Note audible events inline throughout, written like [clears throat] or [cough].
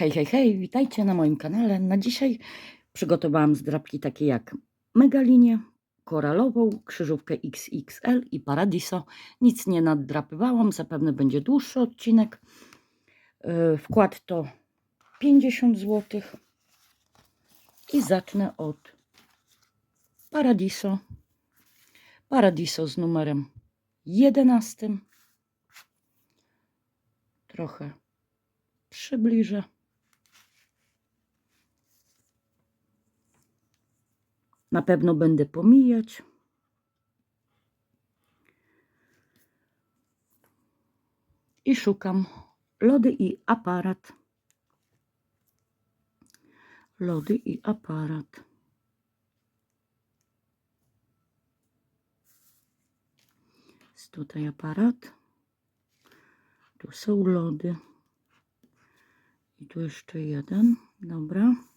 Hej, hej, hej, witajcie na moim kanale. Na dzisiaj przygotowałam zdrapki takie jak megalinię, koralową, krzyżówkę XXL i paradiso. Nic nie naddrapywałam, zapewne będzie dłuższy odcinek. Yy, Wkład to 50 zł. I zacznę od paradiso. Paradiso z numerem 11. Trochę przybliżę. Na pewno będę pomijać. I szukam lody i aparat. Lody i aparat. Jest tutaj aparat. Tu są lody. I tu jeszcze jeden. Dobra.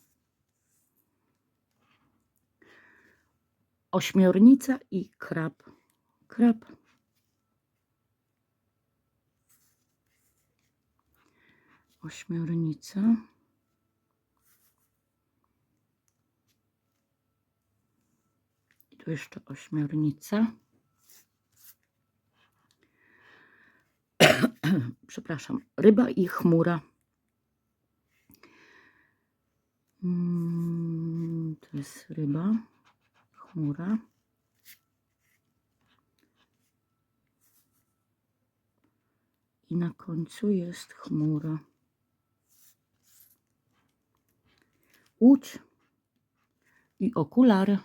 Ośmiornica i krab. Krab. Ośmiornica. I tu jeszcze ośmiornica. [clears throat] Przepraszam. Ryba i chmura. Mm, To jest ryba, chmura. I na końcu jest chmura. Łódź i okulary.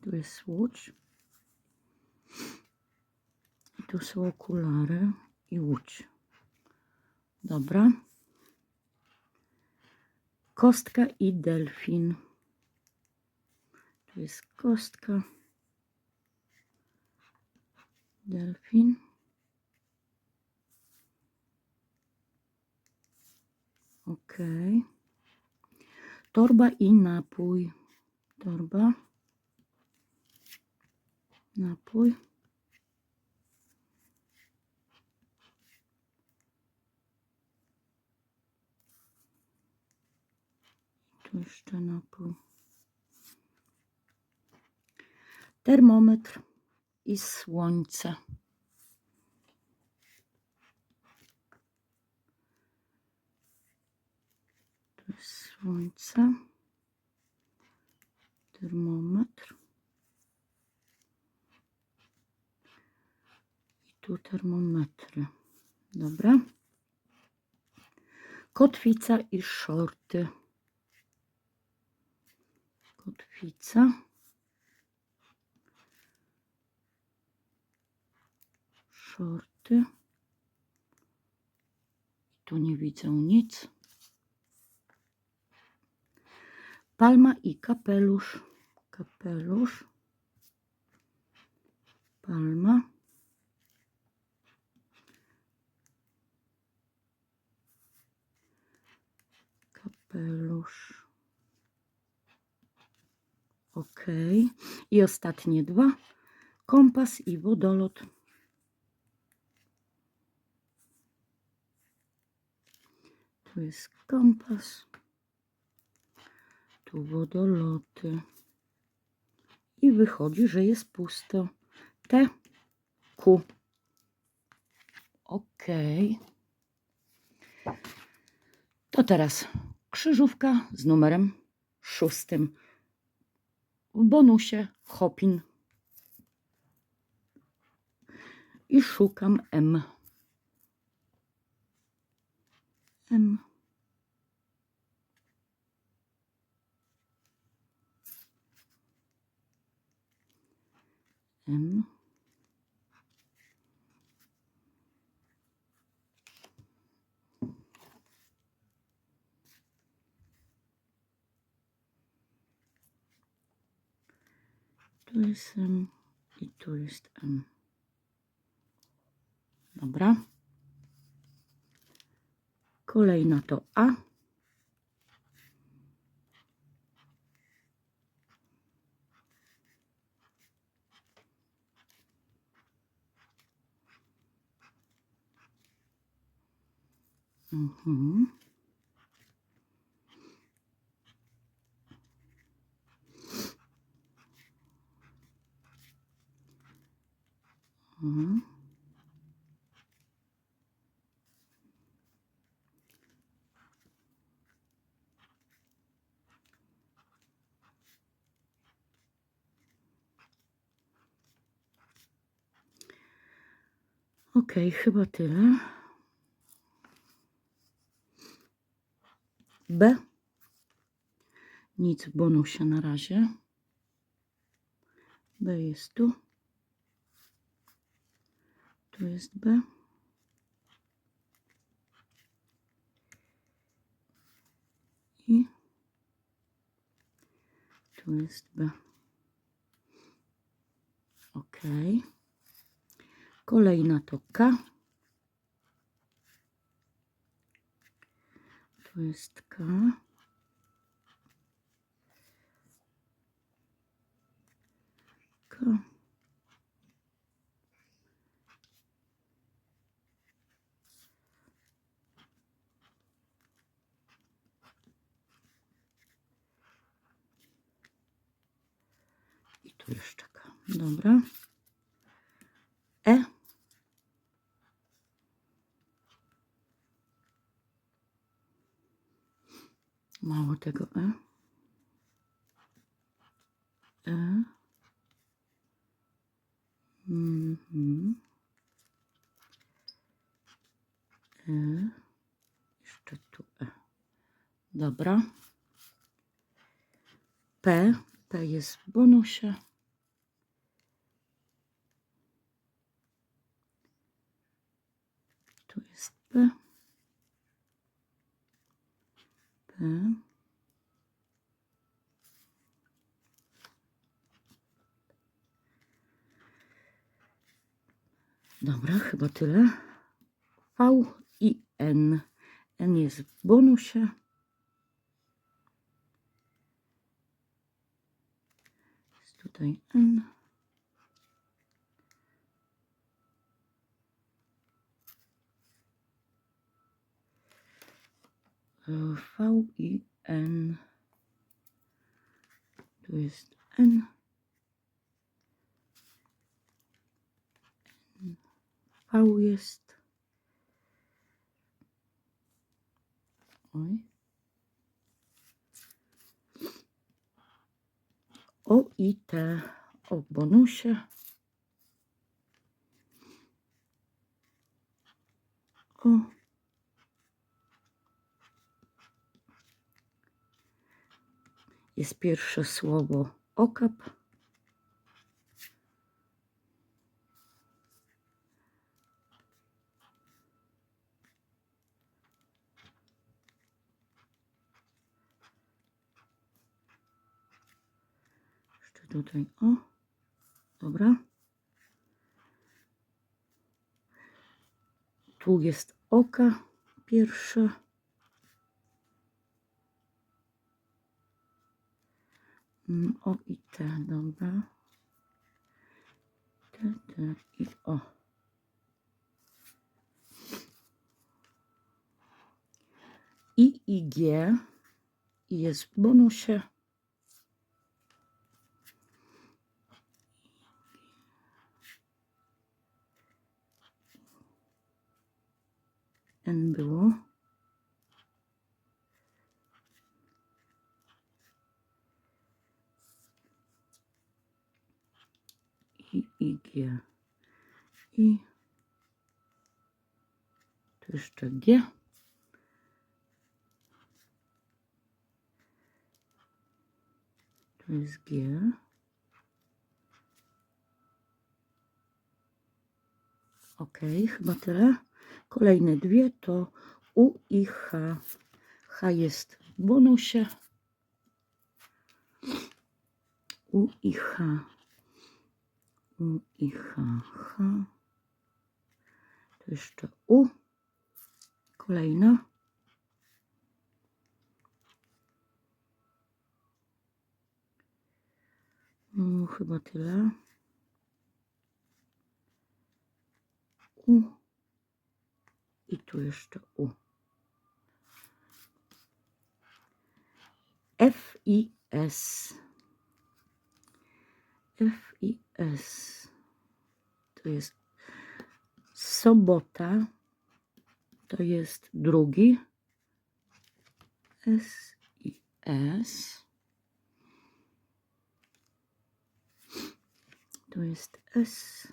Tu jest łódź. Tu są okulary i łódź. Dobra. Kostka i delfin. Tu jest kostka. Delfin. Ok. Torba i napój. Torba. Napój. Tu jeszcze napój. Termometr i słońce. Tu jest słońce. Termometr. I tu termometry. Dobra. Kotwica i shorty kotwica. Shorty. Tu nie widzę nic. Palma i kapelusz. Kapelusz. Palma. Kapelusz. Ok. I ostatnie dwa. Kompas i wodolot. Tu jest kompas. Tu wodoloty. I wychodzi, że jest pusto. T, Q. Ok. To teraz krzyżówka z numerem szóstym bonusie Hopin. I szukam M. M. M. Tu jest M i tu jest M. Dobra. Kolejna to A. Mhm. Chyba tyle. B. Nic w bonusie na razie. B jest tu. Tu jest B. I tu jest B. Ok. Kolejna to K. Tu jest K. K. I tu jeszcze K. Dobra. E. Mało tego E. E. Mhm. E. Jeszcze tu E. Dobra. P. P jest w bonusie. Tu jest P. P. Dobra, chyba tyle. V i N. N jest w bonusie. Jest tutaj N. V i N. Tu jest N. V jest. Oj. O i T o bonusie. O. Jest pierwsze słowo okap. Jeszcze tutaj, o, dobra. Tu jest oka pierwsze. O i T, dobra. T, T i O. I i G jest w bonusie. N było. I, I, G. I tu jeszcze G. Tu jest G. Ok, chyba tyle. Kolejne dwie to U i H. H jest w bonusie. U i H. U i H, H. Tu jeszcze U. Kolejna. No, chyba tyle. U. I tu jeszcze U. F i S. F i S. To jest sobota. To jest drugi. S i S. To jest S.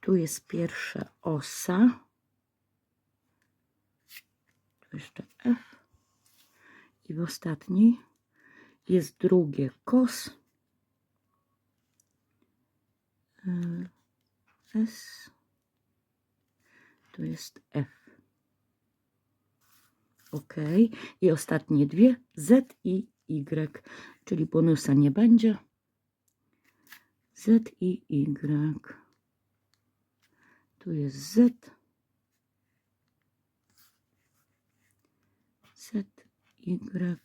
Tu jest pierwsza osa. Tu jeszcze F. I w jest drugie kos. Y, S. Tu jest F. OK. I ostatnie dwie Z i Y, czyli bonusa nie będzie. Z i Y. Tu jest. Z, Y.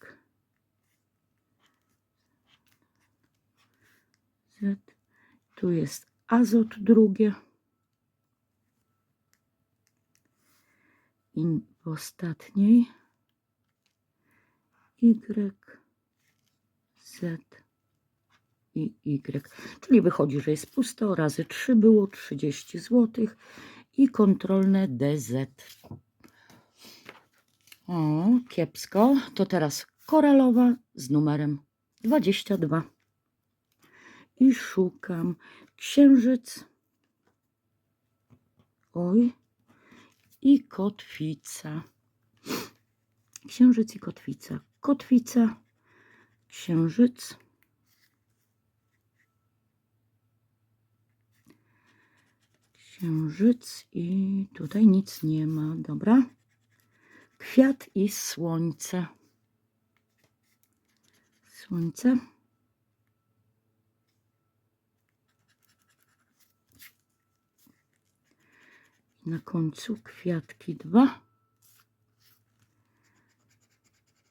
Z. Tu jest azot drugie. I w ostatniej Y, Z i Y. Czyli wychodzi, że jest pusto, razy 3 było 30 zł i kontrolne DZ. O, kiepsko. To teraz koralowa z numerem 22. I szukam księżyc. Oj. I kotwica. Księżyc i kotwica. Kotwica, księżyc. Księżyc i tutaj nic nie ma. Dobra. Kwiat i słońce. Słońce. Na końcu kwiatki dwa.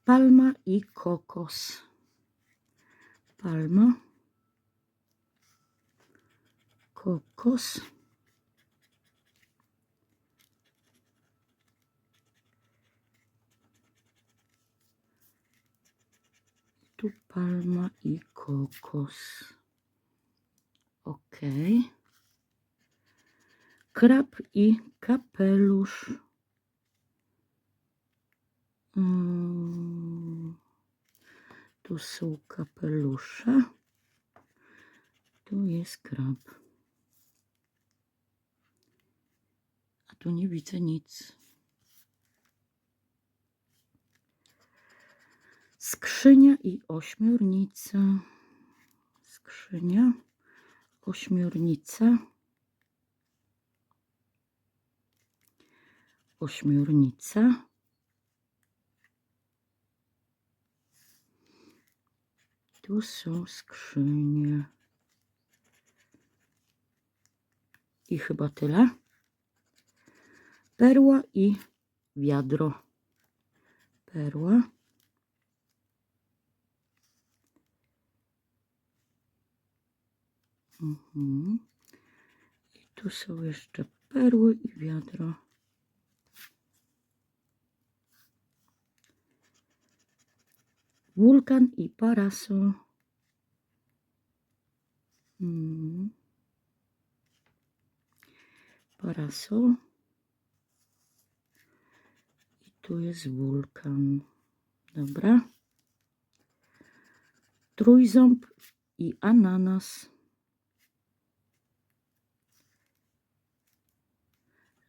Palma i kokos. Palma. Kokos. Tu palma i kokos. Ok. Krab i kapelusz. Mm. Tu są kapelusze. Tu jest krab. A tu nie widzę nic. Skrzynia i ośmiornica. Skrzynia, ośmiornica. Ośmiornica. Tu są skrzynie. I chyba tyle. Perła i wiadro. Perła. Mhm. I tu są jeszcze perły i wiadro. Wulkan i parasol. Mhm. Parasol. I tu jest wulkan. Dobra. Trójząb i ananas.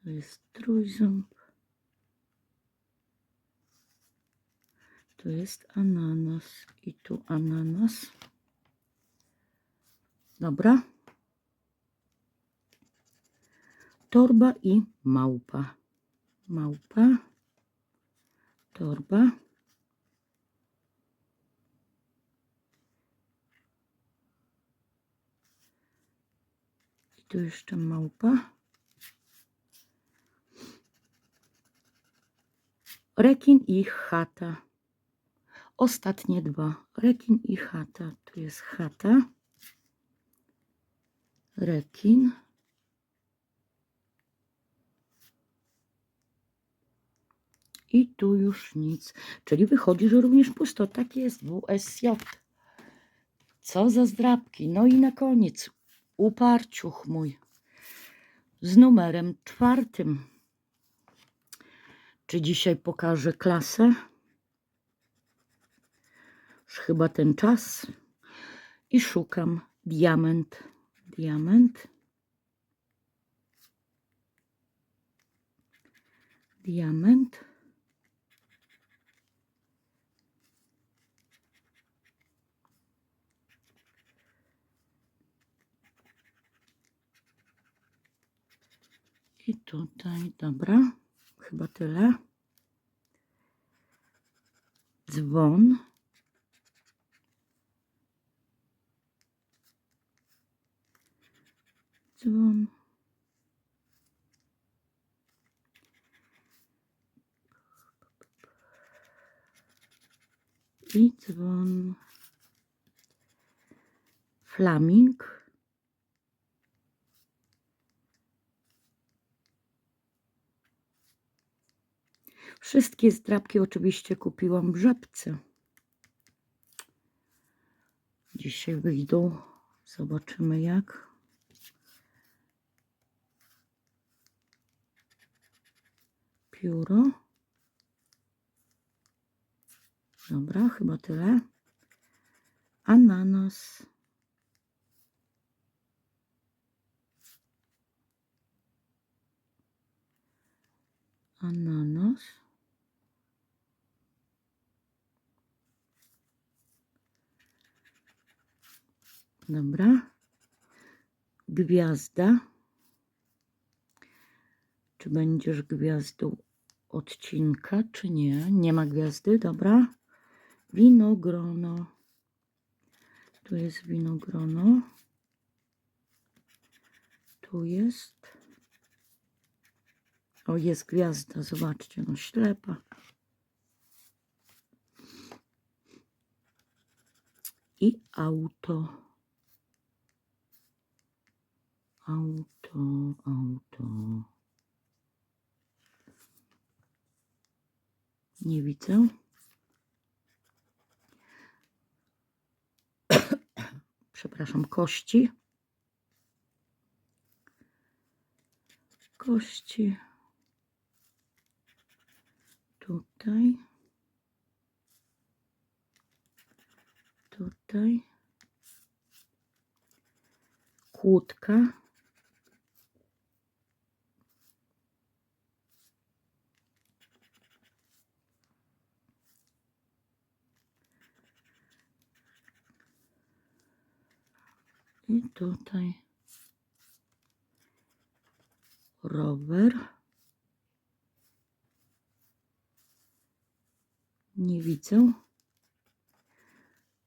To jest trójząb. To jest ananas i tu ananas. Dobra. Torba i małpa. Małpa. Torba. I tu jeszcze małpa. Rekin i chata. Ostatnie dwa. Rekin i chata. Tu jest chata. Rekin. I tu już nic. Czyli wychodzi, że również pusto. Tak jest, WSJ. Co za zdrabki. No i na koniec uparciuch mój z numerem czwartym. Czy dzisiaj pokażę klasę? Już chyba ten czas. I szukam diament. Diament. Diament. I tutaj, dobra, chyba tyle. Dzwon. Dzwon. I dzwon. Flaming. Wszystkie zdrabki oczywiście kupiłam w żabce. Dzisiaj wyjdą. Zobaczymy jak. Pióro. Dobra, chyba tyle. Ananas. Ananas. Dobra. Gwiazda. Czy będziesz gwiazdą odcinka, czy nie? Nie ma gwiazdy, dobra. Winogrono. Tu jest winogrono. Tu jest. O, jest gwiazda, zobaczcie, no ślepa. I auto. Auto, auto. Nie widzę. [coughs] Przepraszam, kości. Kości. Tutaj. Tutaj. Kłódka. I tutaj rower. Nie widzę.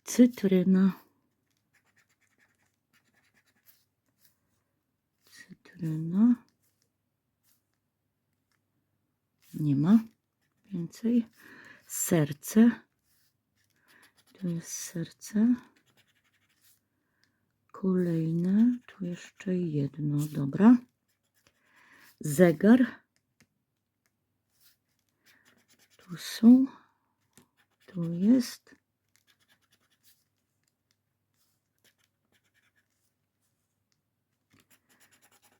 Cytryna. Cytryna. Nie ma więcej. Serce. Tu jest serce. Kolejne. Tu jeszcze jedno. Dobra. Zegar. Tu są. Tu jest.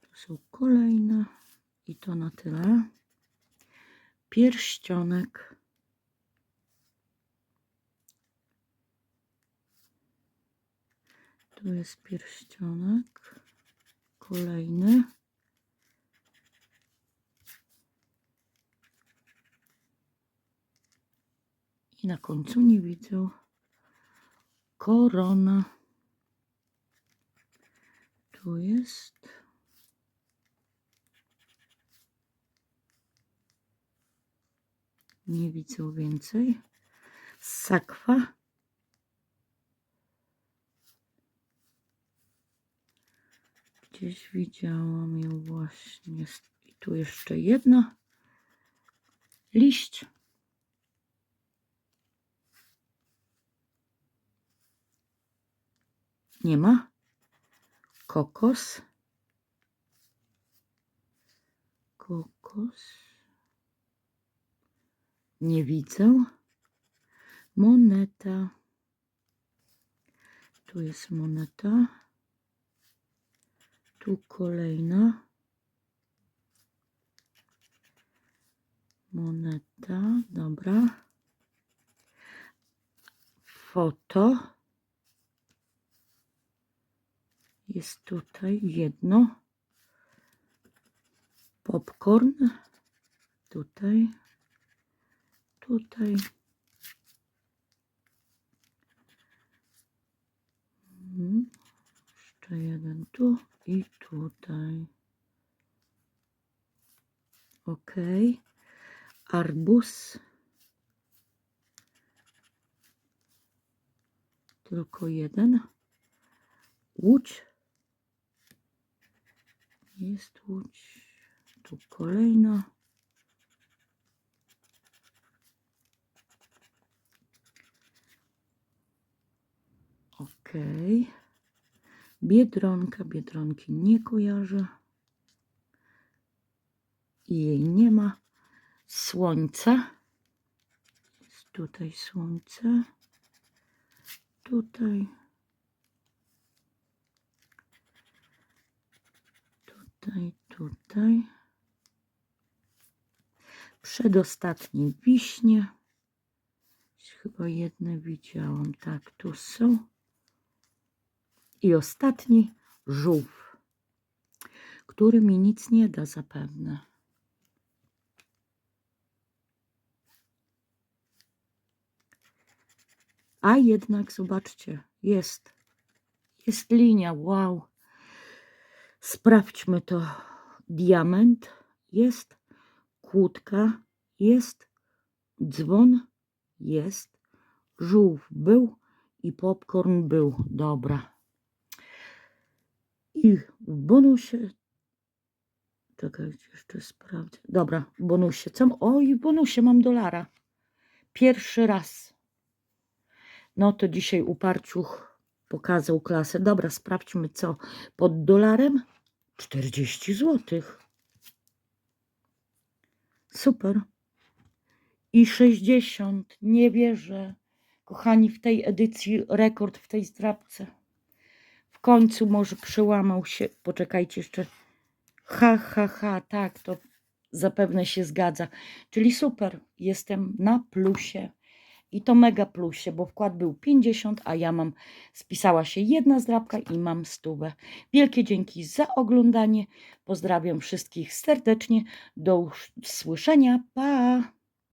Tu są kolejne. I to na tyle. Pierścionek. Tu jest pierścionek. Kolejny. I na końcu nie widzę korona. Tu jest. Nie widzę więcej. Sakwa. Gdzieś widziałam ją właśnie. I tu jeszcze jedna. Liść. Nie ma. Kokos. Kokos. Nie widzę. Moneta. Tu jest moneta. Tu kolejna. Moneta, dobra. Foto. Jest tutaj jedno. Popcorn. Tutaj. Tutaj. Mhm. Jeszcze jeden tu i tutaj. Ok. Arbuz. Tylko jeden. Łódź. Jest łódź. Tu kolejna. Ok. Biedronka. Biedronki nie kojarzę. Jej nie ma. Słońce. Jest tutaj słońce. Tutaj. Tutaj, tutaj. Przedostatnie wiśnie. Chyba jedne widziałam. Tak, tu są. I ostatni żółw, który mi nic nie da zapewne. A jednak zobaczcie, jest. Jest linia, wow. Sprawdźmy to. Diament jest, kłódka jest, dzwon jest, żółw był i popcorn był. Dobra. I w bonusie. Czekajcie, jeszcze sprawdzę. Dobra, w bonusie. Co? m- Oj, w bonusie mam dolara. Pierwszy raz. No to dzisiaj uparciuch pokazał klasę. Dobra, sprawdźmy co pod dolarem. 40 zł. Super. I 60. Nie wierzę. Kochani, w tej edycji rekord w tej zdrabce. W końcu może przełamał się. Poczekajcie jeszcze. Ha, ha, ha. Tak, to zapewne się zgadza. Czyli super. Jestem na plusie. I to mega plusie, bo wkład był 50, a ja mam, spisała się jedna zdrabka i mam stówę. Wielkie dzięki za oglądanie. Pozdrawiam wszystkich serdecznie. Do usłyszenia. Pa!